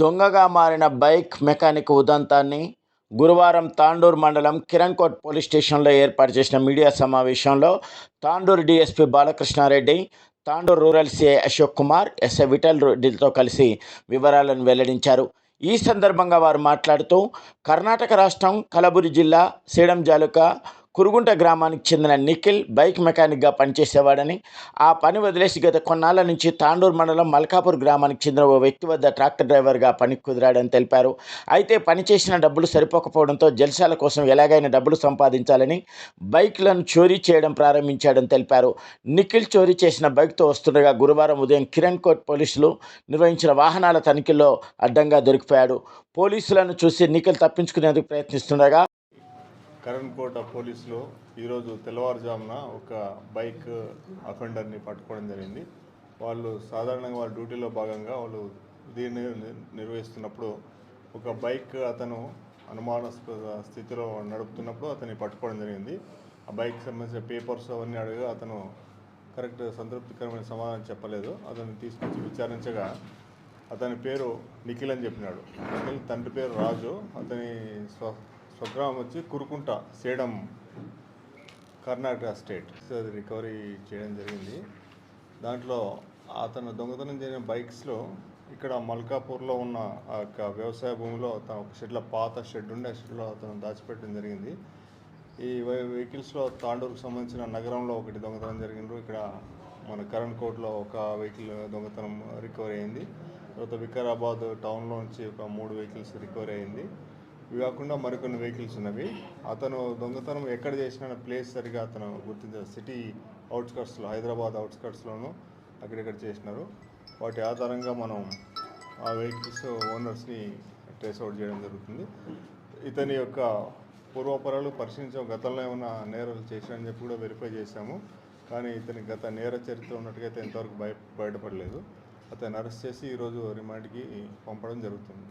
దొంగగా మారిన bike mechanic ఉదంతాన్ని గురువారం తాండూరు మండలం కిరణ్కోట్ పోలీస్ స్టేషన్లో ఏర్పాటు చేసిన మీడియా సమావేశంలో Tandur DSP Balakrishna Reddy Tandur rural CI Ashok Kumar SI Vittal రెడ్డితో కలిసి వివరాలను వెల్లడించారు. ఈ సందర్భంగా వారు మాట్లాడుతూ కర్ణాటక రాష్ట్రం కలబురి జిల్లా సీడం జాలుక కురుగుంట గ్రామానికి చెందిన నిఖిల్ బైక్ మెకానిక్గా పనిచేసేవాడని ఆ పని వదిలేసి గత కొన్నాళ్ళ నుంచి తాండూరు మండలం మల్కాపూర్ గ్రామానికి చెందిన ఓ వ్యక్తి వద్ద ట్రాక్టర్ డ్రైవర్గా పనికి కుదిరాడని తెలిపారు. అయితే పని చేసిన డబ్బులు సరిపోకపోవడంతో జల్సాల కోసం ఎలాగైనా డబ్బులు సంపాదించాలని బైక్లను చోరీ చేయడం ప్రారంభించాడని తెలిపారు. నిఖిల్ చోరీ చేసిన బైక్తో వస్తుండగా గురువారం ఉదయం కిరణ్ కోట్ పోలీసులు నిర్వహించిన వాహనాల తనిఖీల్లో అడ్డంగా దొరికిపోయాడు. పోలీసులను చూసి నిఖిల్ తప్పించుకునేందుకు ప్రయత్నిస్తుండగా కరణ్ కోట ఈరోజు తెల్లవారుజామున ఒక బైక్ అఫెండర్ని పట్టుకోవడం జరిగింది. వాళ్ళు సాధారణంగా వాళ్ళ డ్యూటీలో భాగంగా వాళ్ళు దీన్ని ని- నిర్వహిస్తున్నప్పుడు ఒక బైక్ అతను అనుమానాస్పద స్థితిలో నడుపుతున్నప్పుడు అతన్ని పట్టుకోవడం జరిగింది. ఆ బైక్ సంబంధించిన పేపర్స్ అవన్నీ అడగా అతను కరెక్ట్ సంతృప్తికరమైన సమాధానం చెప్పలేదు. అతన్ని తీసుకొచ్చి విచారించగా అతని పేరు నిఖిల్ అని చెప్పినాడు. నిఖిల్ తండ్రి పేరు రాజు. అతని స్వ స్వగ్రామం వచ్చి కురుకుంట సేడం కర్ణాటక స్టేట్. సో అది రికవరీ చేయడం జరిగింది. దాంట్లో అతను దొంగతనం చేసిన బైక్స్లో ఇక్కడ మల్కాపూర్లో ఉన్న ఆ యొక్క వ్యవసాయ భూమిలో తన ఒక షెడ్ల పాత షెడ్ ఉండే ఆ షెడ్లో అతను దాచిపెట్టడం జరిగింది. ఈ వెహికల్స్లో తాండూరుకు సంబంధించిన నగరంలో ఒకటి దొంగతనం జరిగినారు ఇక్కడ మన కరణ్ కోట్లో ఒక వెహికల్ దొంగతనం రికవరీ అయింది. తర్వాత వికారాబాద్ టౌన్లో నుంచి ఒక మూడు వెహికల్స్ రికవరీ అయింది. ఇవి కాకుండా మరికొన్ని వెహికల్స్ ఉన్నవి. అతను దొంగతనం ఎక్కడ చేసిన ప్లేస్ సరిగా అతను గుర్తించ సిటీ అవుట్స్కట్స్లో హైదరాబాద్ అవుట్స్కట్స్లోనూ అక్కడిక్కడ చేసినారు. వాటి ఆధారంగా మనం ఆ వెహికల్స్ ఓనర్స్ని ట్రేస్ అవుట్ చేయడం జరుగుతుంది. ఇతని యొక్క పూర్వపరాలు పరిశీలించాం. గతంలో ఏమైనా నేరాలు చేశారని చెప్పి కూడా వెరిఫై చేశాము. కానీ ఇతని గత నేర చరిత్ర ఉన్నట్టుగా అయితే ఇంతవరకు బయ బయటపడలేదు. అతను అరెస్ట్ చేసి ఈరోజు రిమాండ్కి పంపడం జరుగుతుంది.